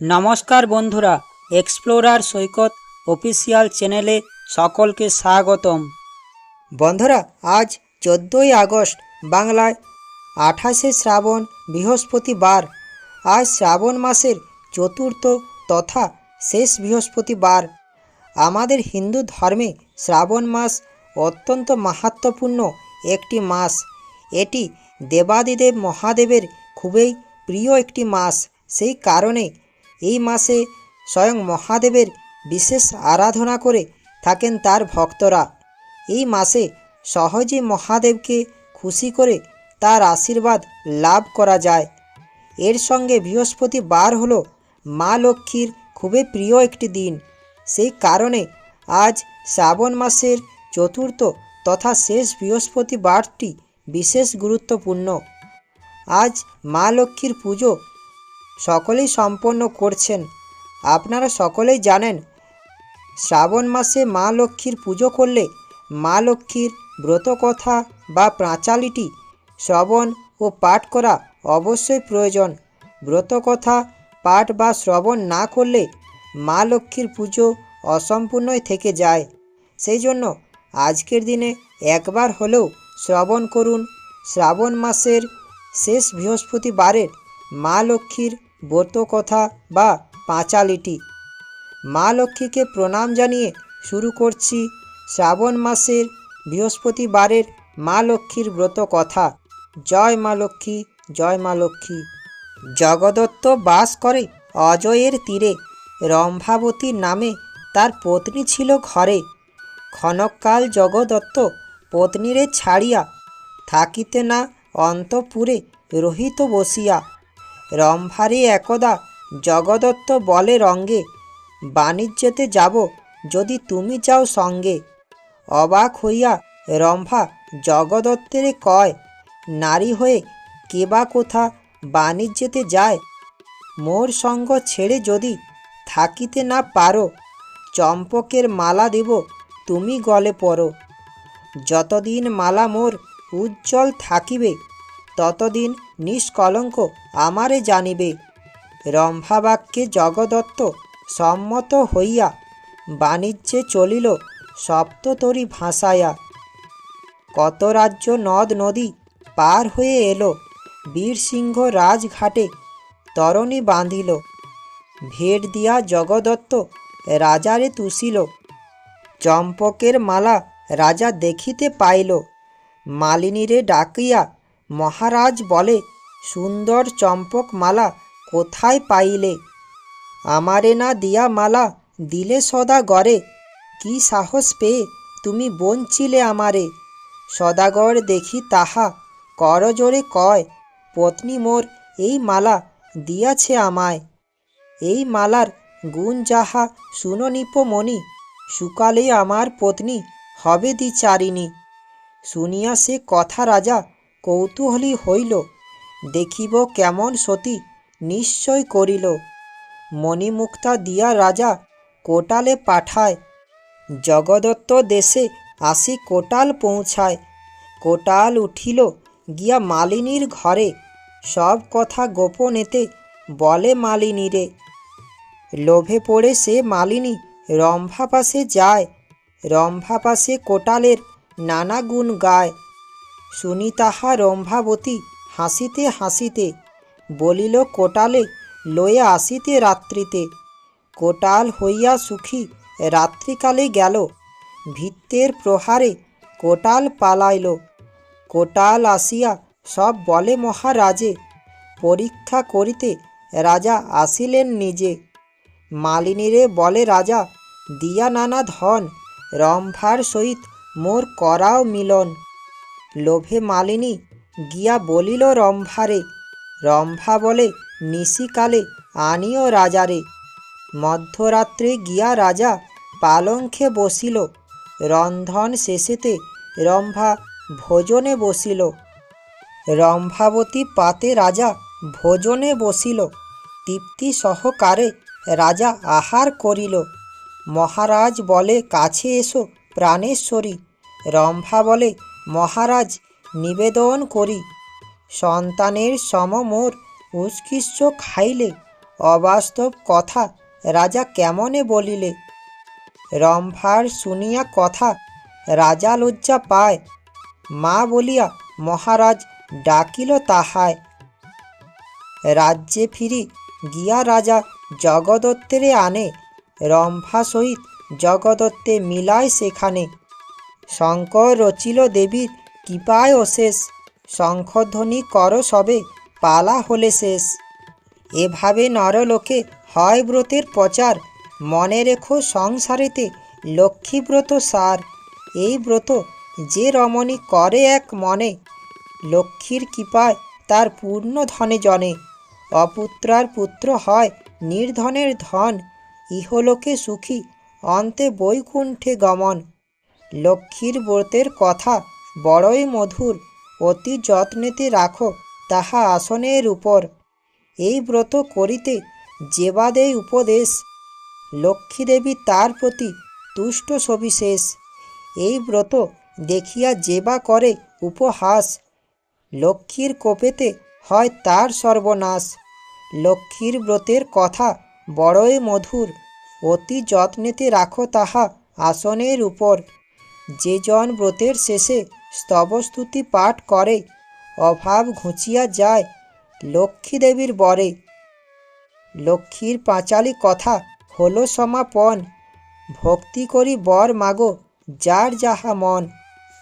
নমস্কার বন্ধুরা এক্সপ্লোরার সৈকত অফিসিয়াল চ্যানেলে সকলকে স্বাগতম। বন্ধুরা, আজ চোদ্দোই আগস্ট, বাংলায় আঠাশে শ্রাবণ বৃহস্পতিবার। আজ শ্রাবণ মাসের চতুর্থ তথা শেষ বৃহস্পতিবার। আমাদের হিন্দু ধর্মে শ্রাবণ মাস অত্যন্ত মাহাত্মপূর্ণ একটি মাস। এটি দেবাদিদেব মহাদেবের খুবই প্রিয় একটি মাস। সেই কারণে এই মাসে স্বয়ং মহাদেবের বিশেষ আরাধনা করে থাকেন তার ভক্তরা। এই মাসে সহজেই মহাদেবকে খুশি করে তার আশীর্বাদ লাভ করা যায়। এর সঙ্গে বৃহস্পতিবার হল মা লক্ষ্মীর খুবই প্রিয় একটি দিন। সেই কারণে আজ শ্রাবণ মাসের চতুর্থ তথা শেষ বৃহস্পতিবারটি বিশেষ গুরুত্বপূর্ণ। আজ মা লক্ষ্মীর পুজো সকলেই সম্পন্ন করছেন। আপনারা সকলেই জানেন, শ্রাবণ মাসে মা লক্ষ্মীর পুজো করলে মা লক্ষ্মীর ব্রতকথা বা প্রাঁচালিটি, শ্রবণ ও পাঠ করা অবশ্যই প্রয়োজন। ব্রতকথা, পাঠ বা শ্রবণ না করলে মা লক্ষ্মীর পুজো অসম্পূর্ণই থেকে যায়। সেই জন্য আজকের দিনে একবার হলেও শ্রবণ করুন। শ্রাবণ মাসের শেষ বৃহস্পতিবারের মা লক্ষ্মীর ব্রতকথা বা পাঁচালিটি। মা লক্ষ্মীকে প্রণাম জানিয়ে শুরু করছি শ্রাবণ মাসের বৃহস্পতিবারের মা লক্ষ্মীর ব্রত কথা জয় মা লক্ষ্মী, জয় মা লক্ষ্মী। জগদত্ত বাস করে অজয়ের তীরে। রম্ভাবতী নামে তার পত্নী ছিল ঘরে। ক্ষণকাল জগদত্ত পত্নীরে ছাড়িয়া থাকিতে না অন্তপুরে রহিত বসিয়া রম্ভারে একদা জগদত্ত বলে রঙ্গে, বাণিজ্যতে যাব যদি তুমি যাও সঙ্গে। অবাক হইয়া রম্ভা জগদত্তের কয়, নারী হয়ে কে বা কোথা বাণিজ্যতে যায়? মোর সঙ্গ ছেড়ে যদি থাকিতে না পারো, চম্পকের মালা দেব তুমি গলে পড়ো। যতদিন মালা মোর উজ্জ্বল থাকিবে, ততদিন নিষ্কলঙ্ক আমারে জানিবে। রম্ভাবাক্যে জগদত্ত সম্মত হইয়া বাণিজ্যে চলিল সপ্ততরী ভাসায়া কত রাজ্য নদ নদী পার হয়ে এলো, বীরসিংহ রাজঘাটে তরণী বাঁধিল। ভেট দিয়া জগদত্ত রাজারে তুষিল চম্পকের মালা রাজা দেখিতে পাইল। মালিনীরে ডাকিয়া মহারাজ বলে, সুন্দর চম্পক মালা কোথায় পাইলে? আমারে না দিয়া মালা দিলে সদা গড়ে। কি সাহস পেয়ে তুমি বঞ্চিলে আমারে। সদাগর দেখি তাহা করজোরে কয়, পত্নী মোর এই মালা দিয়াছে আমায়। এই মালার গুণ যাহা শুননিপ মণি, সুকালে আমার পত্নী হবে দ্বিচারিণী। শুনিয়া সে কথা রাজা কৌতূহলী হইল, দেখিব কেমন সতী নিশ্চয় করিল। মণিমুক্তা দিয়া রাজা কোটালে পাঠায়, জগদত্ত দেশে আসি কোটাল পৌঁছায়। কোটাল উঠিল, গিয়া মালিনীর ঘরে, সব কথা গোপনেতে বলে মালিনীরে। লোভে পড়ে সে মালিনী রম্ভা পাশে যায়, রম্ভা পাশে কোটালের নানা গুণ গায়। শুনি তাহা রম্ভাবতী হাসিতে হাসিতে, বলিল, কোটালে লয়ে আসিতে রাত্রিতে। কোটাল হইয়া সুখী রাত্রিকালে গেল। ভিত্তের প্রহারে কোটাল পালাইল। কোটাল আসিয়া সব বলে মহারাজে, পরীক্ষা করিতে রাজা আসিলেন নিজে। মালিনীরে বলে, রাজা, দিয়া নানা ধন, রম্ভার সহিত মোর করাও মিলন। লোভে মালিনী গিয়া বলিল রম্ভারে, রম্ভা বলে নিশিকালে আনিও রাজারে। মধ্যরাত্রে গিয়া রাজা পালঙ্খে বসিল, রন্ধন শেষেতে রম্ভা ভোজনে বসিল। রম্ভাবতী পাতে রাজা ভোজনে বসিল, তৃপ্তি সহকারে রাজা আহার করিল। মহারাজ বলে, কাছে এসো, প্রাণেশ্বরী। রম্ভা বলে মহারাজ নিবেদন করি, সন্তানের সম মোর উৎকৃষ্ট খাইলে অবাস্তব কথা রাজা কেমনে বলিলে? রম্ভার শুনিয়া কথা রাজা লজ্জা পায়, মা বলিয়া মহারাজ ডাকিল তাহায়। রাজ্যে ফিরি গিয়া রাজা জগদত্তেরে আনে, রম্ভা সহিত জগদত্তে মিলায় সেখানে। শঙ্কর রচিল দেবীর কৃপায় অশেষ। শঙ্খধ্বনি কর সবে, পালা হলে শেষ। এভাবে নরলোকে হয় ব্রতের প্রচার। মনে রেখো সংসারেতে লক্ষ্মীব্রত সার। এই ব্রত যে রমণী করে এক মনে, লক্ষ্মীর কৃপায় তার পূর্ণ ধনে জনে। অপুত্রার পুত্র হয় নির্ধনের ধন, ইহলোকে সুখী, অন্তে বৈকুণ্ঠে গমন। লক্ষ্মীর ব্রতের কথা, বড়ই মধুর। অতি যত্নেতে রাখো তাহা আসনের উপর। এই ব্রত করিতে যেবাদেই উপদেশ, লক্ষ্মীদেবী তার প্রতি তুষ্ট সবিশেষ। এই ব্রত দেখিয়া যেবা করে উপহাস, লক্ষ্মীর কোপেতে হয় তার সর্বনাশ। লক্ষ্মীর ব্রতের কথা বড়ই মধুর, অতি যত্নেতে রাখো তাহা আসনের উপর। যে জন ব্রতের শেষে স্তবস্তুতি পাঠ করে, অভাব ঘুচিয়া যায় লক্ষ্মী দেবীর বরে। লক্ষ্মীর পাঁচালি কথা হলো সমাপন, ভক্তি করি বর মাগো যার যাহা মন।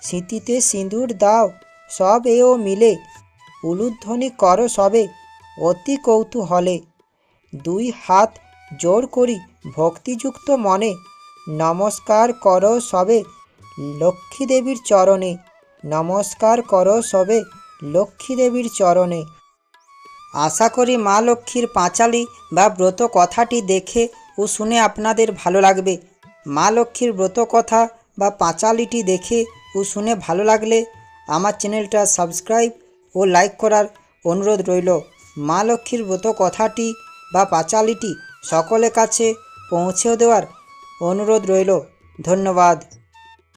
স্মৃতিতে সিঁদুর দাও, সব এও মিলে। উলুধ্বনি কর সবে, অতি কৌতূহলে। দুই হাত জোর করি ভক্তিযুক্ত মনে, নমস্কার কর সবে। লক্ষ্মী দেবীর চরণে। নমস্কার কর সবে লক্ষ্মী দেবীর চরণে। আশা করি মা লক্ষ্মীর পাঁচালি বা ব্রত কথাটি দেখে ও শুনে আপনাদের ভালো লাগবে। মা লক্ষ্মীর ব্রত কথা বা পাঁচালিটি দেখে ও শুনে ভালো লাগলে আমার চ্যানেলটা সাবস্ক্রাইব ও লাইক করার অনুরোধ রইল। মা লক্ষ্মীর ব্রত কথাটি বা পাঁচালিটি সকলের কাছে পৌঁছেও দেওয়ার অনুরোধ রইল। ধন্যবাদ।